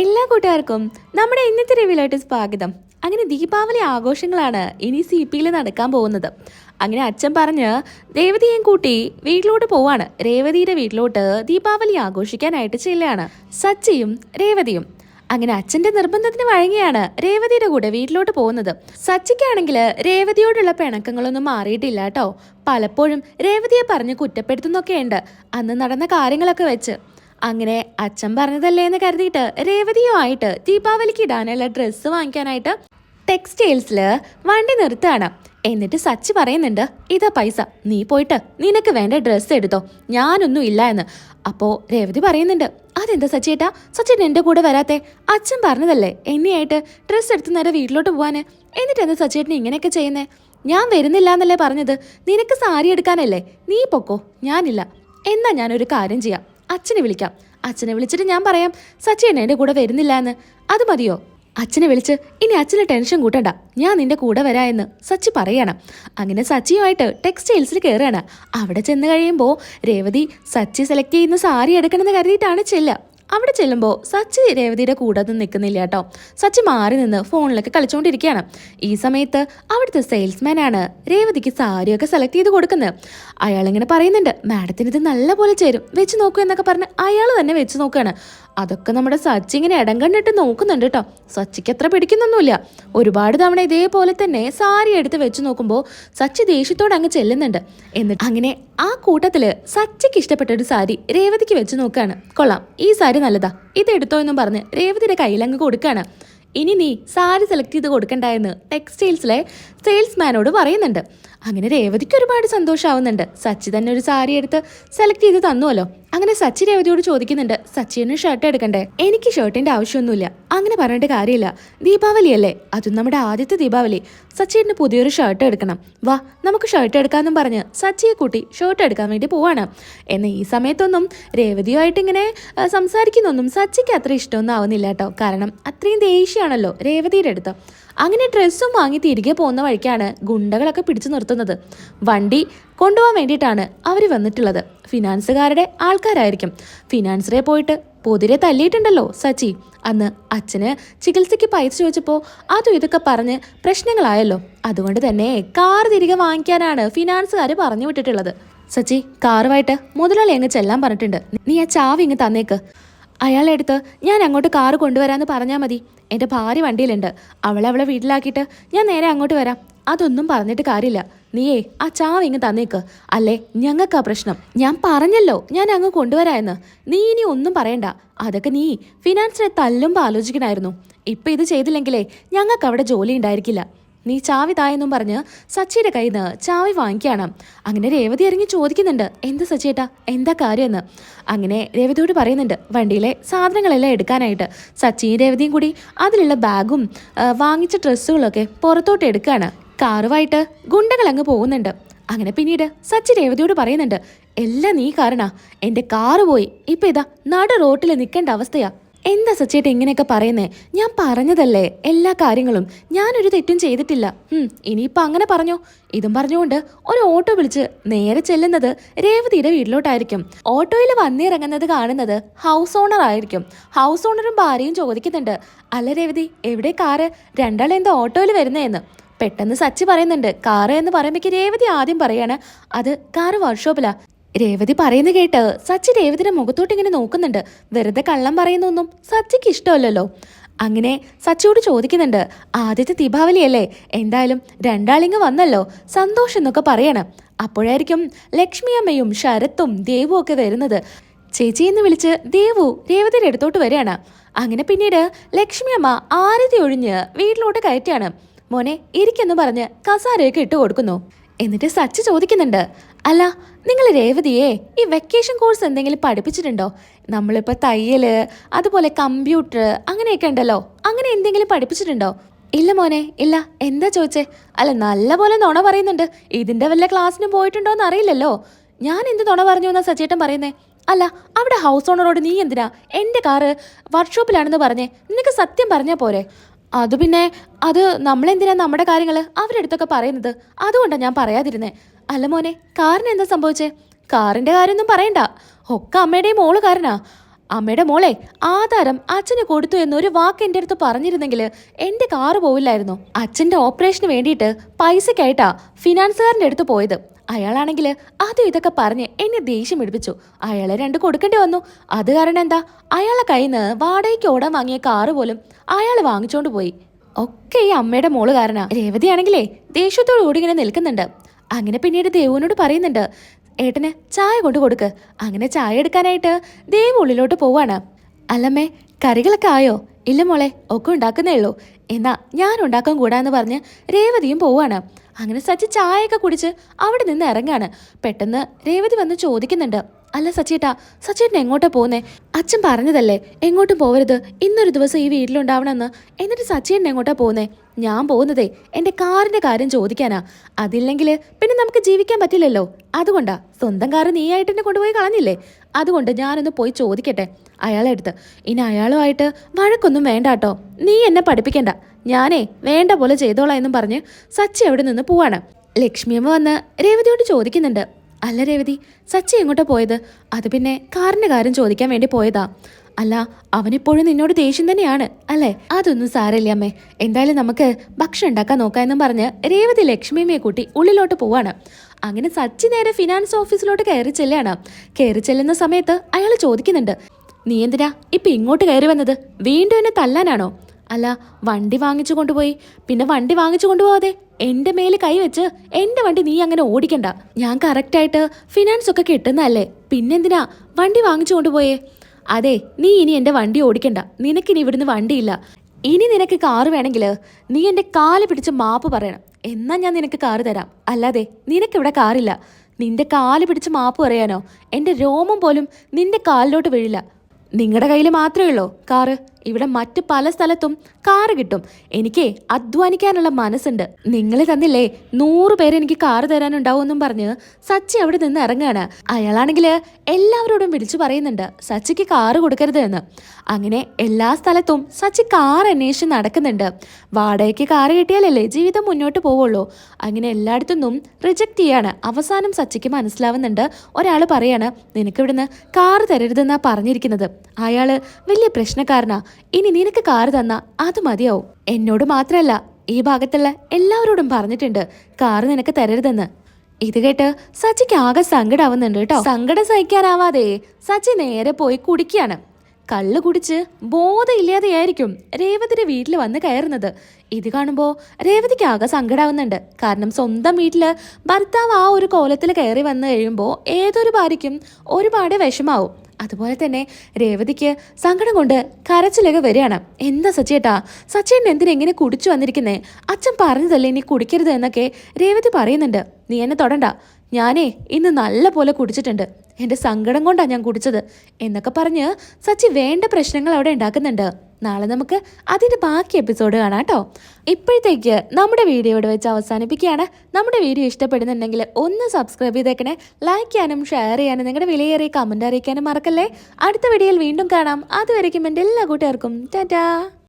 എല്ലാ കൂട്ടുകാർക്കും നമ്മുടെ ഇന്നത്തെ റിവ്യൂലായിട്ട് സ്വാഗതം. അങ്ങനെ ദീപാവലി ആഘോഷങ്ങളാണ് ഇനി സി പിയിൽ നടക്കാൻ പോകുന്നത്. അങ്ങനെ അച്ഛൻ പറഞ്ഞ് രേവതിയെയും കൂട്ടി വീട്ടിലോട്ട് പോവാണ്. രേവതിയുടെ വീട്ടിലോട്ട് ദീപാവലി ആഘോഷിക്കാനായിട്ട് ചെല്ലുകയാണ്. സച്ചിയും രേവതിയും. അങ്ങനെ അച്ഛന്റെ നിർബന്ധത്തിന് വഴങ്ങിയാണ് രേവതിയുടെ കൂടെ വീട്ടിലോട്ട് പോകുന്നത്. സച്ചിക്കാണെങ്കിൽ രേവതിയോടുള്ള പിണക്കങ്ങളൊന്നും മാറിയിട്ടില്ല കേട്ടോ. പലപ്പോഴും രേവതിയെ പറഞ്ഞ് കുറ്റപ്പെടുത്തുന്നൊക്കെയുണ്ട്. അന്ന് നടന്ന കാര്യങ്ങളൊക്കെ വെച്ച്. അങ്ങനെ അച്ഛൻ പറഞ്ഞതല്ലേ എന്ന് കരുതിയിട്ട് രേവതിയോ രേവതിയുമായിട്ട് ദീപാവലിക്ക് ഇടാനുള്ള ഡ്രസ്സ് വാങ്ങിക്കാനായിട്ട് ടെക്സ്റ്റൈൽസിൽ വണ്ടി നിർത്തുകയാണ്. എന്നിട്ട് സച്ചി പറയുന്നുണ്ട് ഇതാ പൈസ നീ പോയിട്ട് നിനക്ക് വേണ്ട ഡ്രസ്സ് എടുത്തോ. ഞാനൊന്നും ഇല്ല എന്ന്. അപ്പോൾ രേവതി പറയുന്നുണ്ട് അതെന്താ സച്ചിയേട്ടാ സച്ചി എന്റെ കൂടെ വരാത്തെ? അച്ഛൻ പറഞ്ഞതല്ലേ എന്നെയായിട്ട് ഡ്രസ്സ് എടുത്ത് നേരെ വീട്ടിലോട്ട് പോവാന്. എന്നിട്ട് എന്താ സച്ചിയേട്ടൻ ഇങ്ങനെയൊക്കെ ചെയ്യുന്നേ? ഞാൻ വരുന്നില്ല എന്നല്ലേ പറഞ്ഞത്? നിനക്ക് സാരി എടുക്കാനല്ലേ? നീ പൊക്കോ ഞാനില്ല. എന്നാ ഞാനൊരു കാര്യം ചെയ്യാം. അച്ഛനെ വിളിക്കാം. അച്ഛനെ വിളിച്ചിട്ട് ഞാൻ പറയാം സച്ചിൻ എന്റെ കൂടെ വരുന്നില്ല എന്ന് അത് മതിയോ? അച്ഛനെ വിളിച്ച് ഇനി അച്ഛന് ടെൻഷൻ കൂട്ടണ്ട. ഞാൻ നിന്റെ കൂടെ വരാ എന്ന് സച്ചി പറയണം. അങ്ങനെ സച്ചിയുമായിട്ട് ടെക്സ്റ്റൈൽസിൽ കയറുകയാണ് അവിടെ ചെന്ന് കഴിയുമ്പോൾ രേവതി സച്ചി സെലക്ട് ചെയ്യുന്ന സാരി എടുക്കണമെന്ന് കരുതിയിട്ടാണ് ചെല്ലുക. അവിടെ ചെല്ലുമ്പോൾ സച്ചി രേവതിയുടെ കൂടെ ഒന്നും നിൽക്കുന്നില്ല കേട്ടോ. സച്ചി മാറി നിന്ന് ഫോണിലൊക്കെ കളിച്ചുകൊണ്ടിരിക്കുകയാണ് ഈ സമയത്ത് അവിടുത്തെ സെയിൽസ്മാനാണ് രേവതിക്ക് സാരിയൊക്കെ സെലക്ട് ചെയ്ത് കൊടുക്കുന്നത്. അയാളിങ്ങനെ പറയുന്നുണ്ട് മാഡത്തിന് ഇത് നല്ല പോലെ ചേരും. വെച്ച് നോക്കൂ എന്നൊക്കെ പറഞ്ഞ് അയാൾ തന്നെ വെച്ച് നോക്കുകയാണ് അതൊക്കെ നമ്മുടെ സച്ചി ഇങ്ങനെ ഇടം കണ്ടിട്ട് നോക്കുന്നുണ്ട് കേട്ടോ. സച്ചിക്ക് അത്ര പിടിക്കുന്നൊന്നുമില്ല. ഒരുപാട് തവണ ഇതേപോലെ തന്നെ സാരി എടുത്ത് വെച്ച് നോക്കുമ്പോൾ സച്ചി ദേഷ്യത്തോടെ അങ്ങ് ചെല്ലുന്നുണ്ട്. എന്നിട്ട് അങ്ങനെ ആ കൂട്ടത്തിൽ സച്ചിക്ക് ഇഷ്ടപ്പെട്ട ഒരു സാരി രേവതിക്ക് വെച്ച് നോക്കുകയാണ് കൊള്ളാം. ഈ സാരി നല്ലതാ. ഇത് എടുത്തോ എന്നും പറഞ്ഞ് രേവതിയുടെ കയ്യിൽ അങ്ങ് കൊടുക്കുകയാണ് ഇനി നീ സാരി സെലക്ട് ചെയ്ത് കൊടുക്കണ്ടായെന്ന് ടെക്സ്റ്റൈൽസിലെ സെയിൽസ്മാനോട് പറയുന്നുണ്ട്. അങ്ങനെ രേവതിക്ക് ഒരുപാട് സന്തോഷമാവുന്നുണ്ട് സച്ചി തന്നെ ഒരു സാരി എടുത്ത് സെലക്ട് ചെയ്ത് തന്നുവല്ലോ. അങ്ങനെ സച്ചി രേവതിയോട് ചോദിക്കുന്നുണ്ട് സച്ചിന് ഷർട്ട് എടുക്കണ്ടേ? എനിക്ക് ഷർട്ടിന്റെ ആവശ്യമൊന്നുമില്ല. അങ്ങനെ പറഞ്ഞിട്ട് കാര്യമില്ല. ദീപാവലി അല്ലേ? അതും നമ്മുടെ ആദ്യത്തെ ദീപാവലി. സച്ചിന് പുതിയൊരു ഷർട്ട് എടുക്കണം. വാ നമുക്ക് ഷർട്ട് എടുക്കാമെന്നും പറഞ്ഞ് സച്ചിയെ കൂട്ടി ഷർട്ട് എടുക്കാൻ വേണ്ടി പോവാണ്. എന്നാൽ ഈ സമയത്തൊന്നും രേവതിയുമായിട്ട് ഇങ്ങനെ സംസാരിക്കുന്നൊന്നും സച്ചിക്ക് അത്ര ഇഷ്ടമൊന്നും ആവുന്നില്ല കേട്ടോ. കാരണം അത്രയും ദേഷ്യമാണല്ലോ രേവതിയുടെ അടുത്ത്. അങ്ങനെ ഡ്രസ്സും വാങ്ങി തിരികെ പോകുന്ന വഴിക്കാണ് ഗുണ്ടകളൊക്കെ പിടിച്ചു നിർത്തുന്നത്. വണ്ടി കൊണ്ടുപോകാൻ വേണ്ടിയിട്ടാണ് അവർ വന്നിട്ടുള്ളത്. ഫിനാൻസുകാരുടെ ആൾക്കാരായിരിക്കും. ഫിനാൻസറെ പോയിട്ട് പൊതിരെ തല്ലിയിട്ടുണ്ടല്ലോ സച്ചി. അന്ന് അച്ഛന് ചികിത്സയ്ക്ക് പൈസ ചോദിച്ചപ്പോൾ അതും ഇതൊക്കെ പറഞ്ഞ് പ്രശ്നങ്ങളായല്ലോ. അതുകൊണ്ട് തന്നെ കാർ തിരികെ വാങ്ങിക്കാനാണ് ഫിനാൻസുകാർ പറഞ്ഞു വിട്ടിട്ടുള്ളത്. സച്ചി കാറുമായിട്ട് മുതലാളി അങ്ങ് ചെല്ലാൻ പറഞ്ഞിട്ടുണ്ട്. നീ ആ ചാവി ഇങ്ങ് തന്നേക്ക്. അയാളെടുത്ത് ഞാൻ അങ്ങോട്ട് കാറ് കൊണ്ടുവരാമെന്ന് പറഞ്ഞാൽ മതി. എന്റെ ഭാര്യ വണ്ടിയിലുണ്ട്. അവളെ അവളെ വീട്ടിലാക്കിയിട്ട് ഞാൻ നേരെ അങ്ങോട്ട് വരാം. അതൊന്നും പറഞ്ഞിട്ട് കാര്യമില്ല. നീയേ ആ ചാവ് ഇങ്ങ് തന്നേക്ക്. അല്ലേ ഞങ്ങൾക്കാ പ്രശ്നം. ഞാൻ പറഞ്ഞല്ലോ ഞാൻ അങ്ങ് കൊണ്ടുവരാമെന്ന്. നീ ഇനി ഒന്നും പറയണ്ട. അതൊക്കെ നീ ഫിനാൻസിനെ തല്ലുമ്പോൾ ആലോചിക്കണമായിരുന്നു ഇപ്പം ഇത് ചെയ്തില്ലെങ്കിലേ ഞങ്ങൾക്ക് അവിടെ ജോലി ഉണ്ടായിരിക്കില്ല. നീ ചാവി തായെന്നും പറഞ്ഞ് സച്ചിയുടെ കയ്യിൽ നിന്ന് ചാവി വാങ്ങിക്കുകയാണ്. അങ്ങനെ രേവതി ഇറങ്ങി ചോദിക്കുന്നുണ്ട് എന്ത് സച്ചിയേട്ടാ? എന്താ കാര്യമെന്ന്? അങ്ങനെ രേവതിയോട് പറയുന്നുണ്ട് വണ്ടിയിലെ സാധനങ്ങളെല്ലാം എടുക്കാനായിട്ട്. സച്ചിയും രേവതിയും കൂടി അതിലുള്ള ബാഗും വാങ്ങിച്ച ഡ്രസ്സുകളൊക്കെ പുറത്തോട്ട് എടുക്കുകയാണ്. കാറുമായിട്ട് ഗുണ്ടകൾ അങ്ങ് പോകുന്നുണ്ട്. അങ്ങനെ പിന്നീട് സച്ചി രേവതിയോട് പറയുന്നുണ്ട് എല്ലാം നീ കാരണ. എന്റെ കാറ് പോയി. ഇപ്പം ഇതാ നട റോട്ടിൽ നിൽക്കേണ്ട അവസ്ഥയാ. എന്താ സച്ചേട്ട് ഇങ്ങനെയൊക്കെ പറയുന്നേ? ഞാൻ പറഞ്ഞതല്ലേ എല്ലാ കാര്യങ്ങളും. ഞാനൊരു തെറ്റും ചെയ്തിട്ടില്ല. ഇനിയിപ്പോൾ ഇനിയിപ്പോ അങ്ങനെ പറഞ്ഞോ? ഇതും പറഞ്ഞുകൊണ്ട് ഒരു ഓട്ടോ വിളിച്ച് നേരെ ചെല്ലുന്നത് രേവതിയുടെ വീട്ടിലോട്ടായിരിക്കും. ഓട്ടോയിൽ വന്നിറങ്ങുന്നത് കാണുന്നത് ഹൗസ് ഓണർ ആയിരിക്കും. ഹൗസ് ഓണറും ഭാര്യയും ചോദിക്കുന്നുണ്ട് അല്ല രേവതി എവിടെ കാറ്? രണ്ടാളെന്താ ഓട്ടോയിൽ വരുന്നതെന്ന് പെട്ടെന്ന് സച്ചി പറയുന്നുണ്ട് കാറ് എന്ന് പറയുമ്പോഴേക്ക് രേവതി ആദ്യം പറയാണ്. അത് കാറ് വർക്ക്ഷോപ്പിലാ രേവതി പറയുന്നത് കേട്ട് സച്ചി രേവതിയുടെ മുഖത്തോട്ട് ഇങ്ങനെ നോക്കുന്നുണ്ട്. വെറുതെ കള്ളം പറയുന്നൊന്നും സച്ചിക്ക് ഇഷ്ടമല്ലല്ലോ. അങ്ങനെ സച്ചിയോട് ചോദിക്കുന്നുണ്ട് ആദ്യത്തെ ദീപാവലിയല്ലേ? എന്തായാലും രണ്ടാളിങ്ങ് വന്നല്ലോ. സന്തോഷം എന്നൊക്കെ പറയണം. അപ്പോഴായിരിക്കും ലക്ഷ്മി അമ്മയും ശരത്തും ദേവും ഒക്കെ വരുന്നത്. ചേച്ചി എന്ന് വിളിച്ച് ദേവു രേവതിയുടെ അടുത്തോട്ട് വരികയാണ്. അങ്ങനെ പിന്നീട് ലക്ഷ്മി അമ്മ ആരതി ഒഴിഞ്ഞ് വീട്ടിലോട്ട് കയറ്റിയാണ് മോനെ ഇരിക്കെന്ന് പറഞ്ഞ് കസാരയൊക്കെ ഇട്ട് കൊടുക്കുന്നു. എന്നിട്ട് സച്ചി ചോദിക്കുന്നുണ്ട് അല്ല നിങ്ങൾ രേവതിയെ ഈ വെക്കേഷൻ കോഴ്സ് എന്തെങ്കിലും പഠിപ്പിച്ചിട്ടുണ്ടോ? നമ്മളിപ്പോൾ തയ്യൽ അതുപോലെ കമ്പ്യൂട്ടർ അങ്ങനെയൊക്കെ ഉണ്ടല്ലോ. അങ്ങനെ എന്തെങ്കിലും പഠിപ്പിച്ചിട്ടുണ്ടോ? ഇല്ല മോനെ ഇല്ല. എന്താ ചോദിച്ചേ? അല്ല നല്ല പോലെ നുണ പറയുന്നുണ്ട്. ഇതിന്റെ വല്ല ക്ലാസ്സിനും പോയിട്ടുണ്ടോ എന്ന് അറിയില്ലല്ലോ. ഞാൻ എന്ത് നുണ പറഞ്ഞു എന്നാ സച്ചേട്ടൻ പറയുന്നേ? അല്ല അവിടെ ഹൗസ് ഓണറോട് നീ എന്തിനാ? എന്റെ കാറ് വർക്ക്ഷോപ്പിലാണെന്ന് പറഞ്ഞേ. നിനക്ക് സത്യം പറഞ്ഞാൽ പോരെ. അത് പിന്നെ അത് നമ്മളെന്തിനാ നമ്മുടെ കാര്യങ്ങൾ അവരുടെ അടുത്തൊക്കെ പറയുന്നത്? അതുകൊണ്ടാണ് ഞാൻ പറയാതിരുന്നേ. അല്ല മോനെ കാറിന് എന്താ സംഭവിച്ചേ? കാറിന്റെ കാര്യമൊന്നും പറയണ്ട. ഒക്കെ അമ്മയുടെയും മോൾ കാരനാ അമ്മയുടെ മോളെ ആധാരം അച്ഛന് കൊടുത്തു എന്നൊരു വാക്ക് എന്റെ അടുത്ത് പറഞ്ഞിരുന്നെങ്കിൽ എന്റെ കാറ് പോവില്ലായിരുന്നു. അച്ഛന്റെ ഓപ്പറേഷന് വേണ്ടിയിട്ട് പൈസയ്ക്കായിട്ടാ ഫിനാൻസുകാരന്റെ അടുത്ത് പോയത്. അയാളാണെങ്കിൽ അതും ഇതൊക്കെ പറഞ്ഞ് എന്നെ ദേഷ്യം പിടിപ്പിച്ചു. അയാളെ രണ്ട് കൊടുക്കേണ്ടി വന്നു. അത് കാരണം എന്താ? അയാളെ കയ്യിൽ നിന്ന് വാടകയ്ക്ക് ഓടാൻ വാങ്ങിയ കാറ് പോലും അയാൾ വാങ്ങിച്ചോണ്ട് പോയി. ഒക്കെ ഈ അമ്മയുടെ മോൾ കാരണ രേവതിയാണെങ്കിലേ ദേഷ്യത്തോടു കൂടി ഇങ്ങനെ നിൽക്കുന്നുണ്ട്. അങ്ങനെ പിന്നീട് ദേവുവിനോട് പറയുന്നുണ്ട് ഏട്ടന് ചായ കൊണ്ട് കൊടുക്ക്. അങ്ങനെ ചായ എടുക്കാനായിട്ട് ദേവ് ഉള്ളിലോട്ട് പോവാണ്. അല്ലമ്മേ കറികളൊക്കെ ആയോ? ഇല്ല മോളെ ഒക്കെ ഉണ്ടാക്കുന്നേ ഉള്ളൂ. എന്നാ ഞാൻ ഉണ്ടാക്കാൻ കൂടാന്ന് പറഞ്ഞ് രേവതിയും പോവാണ്. അങ്ങനെ സച്ചി ചായയൊക്കെ കുടിച്ച് അവിടെ നിന്ന് ഇറങ്ങാണ്. പെട്ടെന്ന് രേവതി വന്ന് ചോദിക്കുന്നുണ്ട് അല്ല സച്ചിട്ടാ സച്ചേട്ടൻ എങ്ങോട്ടാ പോകുന്നേ അച്ഛൻ പറഞ്ഞതല്ലേ എങ്ങോട്ടും പോവരുത്. ഇന്നൊരു ദിവസം ഈ വീട്ടിലുണ്ടാവണമെന്ന്. എന്നിട്ട് സച്ചേട്ടൻ എങ്ങോട്ടാ പോകുന്നേ ഞാൻ പോകുന്നതേ എന്റെ കാറിന്റെ കാര്യം ചോദിക്കാനാ. അതില്ലെങ്കിൽ പിന്നെ നമുക്ക് ജീവിക്കാൻ പറ്റില്ലല്ലോ. അതുകൊണ്ടാ സ്വന്തം കാറ് നീയായിട്ട് എന്നെ കൊണ്ടുപോയി കളഞ്ഞില്ലേ? അതുകൊണ്ട് ഞാനൊന്ന് പോയി ചോദിക്കട്ടെ. അയാളെ അടുത്ത് ഇനി അയാളുമായിട്ട് വഴക്കൊന്നും വേണ്ട കേട്ടോ നീ എന്നെ പഠിപ്പിക്കണ്ട. ഞാനേ വേണ്ട പോലെ ചെയ്തോളാം എന്നും പറഞ്ഞ് സച്ചി അവിടെ നിന്ന് പോവാണ്. ലക്ഷ്മിയമ്മ വന്ന് രേവതിയോട് ചോദിക്കുന്നുണ്ട്. അല്ല രേവതി സച്ചി എങ്ങോട്ടാ പോയത്? അത് പിന്നെ കാറിന്റെ കാര്യം ചോദിക്കാൻ വേണ്ടി പോയതാ. അല്ല അവനിപ്പോഴും നിന്നോട് ദേഷ്യം തന്നെയാണ് അല്ലേ? അതൊന്നും സാരമില്ല അമ്മേ. എന്തായാലും നമുക്ക് ഭക്ഷണം ഉണ്ടാക്കാൻ നോക്കാമെന്നും പറഞ്ഞ് രേവതി ലക്ഷ്മിയമ്മയെ കൂട്ടി ഉള്ളിലോട്ട് പോവാണ്. അങ്ങനെ സച്ചി നേരെ ഫിനാൻസ് ഓഫീസിലോട്ട് കയറി ചെല്ലാണ് കയറി ചെല്ലുന്ന സമയത്ത് അയാൾ ചോദിക്കുന്നുണ്ട് നീ എന്തിനാ ഇപ്പൊ ഇങ്ങോട്ട് കയറി വന്നത്? വീണ്ടും എന്നെ തല്ലാനാണോ? അല്ല വണ്ടി വാങ്ങിച്ചു കൊണ്ടുപോയി. പിന്നെ വണ്ടി വാങ്ങിച്ചു കൊണ്ടുപോകാതെ എന്റെ മേൽ കൈവച്ച് എന്റെ വണ്ടി നീ അങ്ങനെ ഓടിക്കണ്ട. ഞാൻ കറക്റ്റായിട്ട് ഫിനാൻസ് ഒക്കെ കിട്ടുന്നതല്ലേ. പിന്നെന്തിനാ വണ്ടി വാങ്ങിച്ചു കൊണ്ടുപോയേ? അതെ നീ ഇനി എന്റെ വണ്ടി ഓടിക്കണ്ട. നിനക്കിനി ഇവിടുന്ന് വണ്ടിയില്ല. ഇനി നിനക്ക് കാറ് വേണമെങ്കിൽ നീ എന്റെ കാൽ പിടിച്ച് മാപ്പ് പറയണം. എന്നാ ഞാൻ നിനക്ക് കാറ് തരാം. അല്ലാതെ നിനക്കിവിടെ കാറില്ല. നിന്റെ കാൽ പിടിച്ച് മാപ്പ് പറയാനോ? എന്റെ രോമം പോലും നിന്റെ കാലിലോട്ട് വീഴില്ല. നിങ്ങളുടെ കയ്യിൽ മാത്രമേ ഉള്ളൂ കാറ്? ഇവിടെ മറ്റു പല സ്ഥലത്തും കാറ് കിട്ടും. എനിക്ക് അധ്വാനിക്കാനുള്ള മനസ്സുണ്ട്. നിങ്ങൾ തന്നില്ലേ? നൂറ് പേര് എനിക്ക് കാറ് തരാനുണ്ടാവുമെന്നും പറഞ്ഞ് സച്ചി അവിടെ നിന്ന് ഇറങ്ങാണ്. അയാളാണെങ്കിൽ എല്ലാവരോടും വിളിച്ചു പറയുന്നുണ്ട്. സച്ചിക്ക് കാറ് കൊടുക്കരുത് എന്ന്. അങ്ങനെ എല്ലാ സ്ഥലത്തും സച്ചി കാർ അന്വേഷിച്ച് നടക്കുന്നുണ്ട്. വാടകയ്ക്ക് കാറ് കിട്ടിയാലല്ലേ ജീവിതം മുന്നോട്ട് പോവുള്ളൂ. അങ്ങനെ എല്ലായിടത്തുനിന്നും റിജക്റ്റ് ചെയ്യാണ്. അവസാനം സച്ചിക്ക് മനസ്സിലാവുന്നുണ്ട്. ഒരാൾ പറയാണ് നിനക്കിവിടുന്ന് കാറ് തരരുതെന്നാ പറഞ്ഞിരിക്കുന്നത്. അയാൾ വലിയ പ്രശ്നക്കാരനാ. ഇനി നിനക്ക് കാറ് തന്നാ അത് മതിയാവും. എന്നോട് മാത്രമല്ല ഈ ഭാഗത്തുള്ള എല്ലാവരോടും പറഞ്ഞിട്ടുണ്ട് കാറ് നിനക്ക് തരരുതെന്ന്. ഇത് കേട്ട് സച്ചിക്ക് ആകെ സങ്കടാവുന്നുണ്ട് കേട്ടോ. സങ്കടം സഹിക്കാനാവാതെ സച്ചി നേരെ പോയി കുടിക്കുകയാണ്. കള്ള് കുടിച്ച് ബോധമില്ലാതെയായിരിക്കും രേവതിയുടെ വീട്ടിൽ വന്ന് കയറുന്നത്. ഇത് കാണുമ്പോൾ രേവതിക്ക് ആകെ സങ്കടാവുന്നുണ്ട്. കാരണം സ്വന്തം വീട്ടിൽ ഭർത്താവ് ആ ഒരു കോലത്തിൽ കയറി വന്നു കഴിയുമ്പോൾ ഏതൊരു ഭാര്യയ്ക്കും ഒരുപാട് വിഷമാവും. അതുപോലെ തന്നെ രേവതിക്ക് സങ്കടം കൊണ്ട് കരച്ചിലൊക്കെ വരികയാണ്. എന്താ സച്ചേട്ടാ? സച്ചേട്ടൻ എന്തിനെ എങ്ങനെ കുടിച്ചു വന്നിരിക്കുന്നേ? അച്ഛൻ പറഞ്ഞതല്ലേ ഇനി കുടിക്കരുത് എന്നൊക്കെ രേവതി പറയുന്നുണ്ട്. നീ എന്നെ തൊടണ്ട. ഞാനേ ഇന്ന് നല്ല പോലെ കുടിച്ചിട്ടുണ്ട്. എന്റെ സങ്കടം കൊണ്ടാണ് ഞാൻ കുടിച്ചത് എന്നൊക്കെ പറഞ്ഞ് സച്ചി വേണ്ട പ്രശ്നങ്ങൾ അവിടെ ഉണ്ടാക്കുന്നുണ്ട്. നാളെ നമുക്ക് അതിന്റെ ബാക്കി എപ്പിസോഡ് കാണാം കേട്ടോ. ഇപ്പോഴത്തേക്ക് നമ്മുടെ വീഡിയോ ഇവിടെ വെച്ച് അവസാനിപ്പിക്കുകയാണ്. നമ്മുടെ വീഡിയോ ഇഷ്ടപ്പെടുന്നുണ്ടെങ്കിൽ ഒന്ന് സബ്സ്ക്രൈബ് ചെയ്തേക്കണേ. ലൈക്ക് ചെയ്യാനും ഷെയർ ചെയ്യാനും നിങ്ങളുടെ വിലയേറിയ കമന്റ് അറിയിക്കാനും മറക്കല്ലേ. അടുത്ത വീഡിയോയിൽ വീണ്ടും കാണാം. അതുവരയ്ക്കും എന്റെ എല്ലാ കൂട്ടുകാർക്കും. ടാറ്റാ.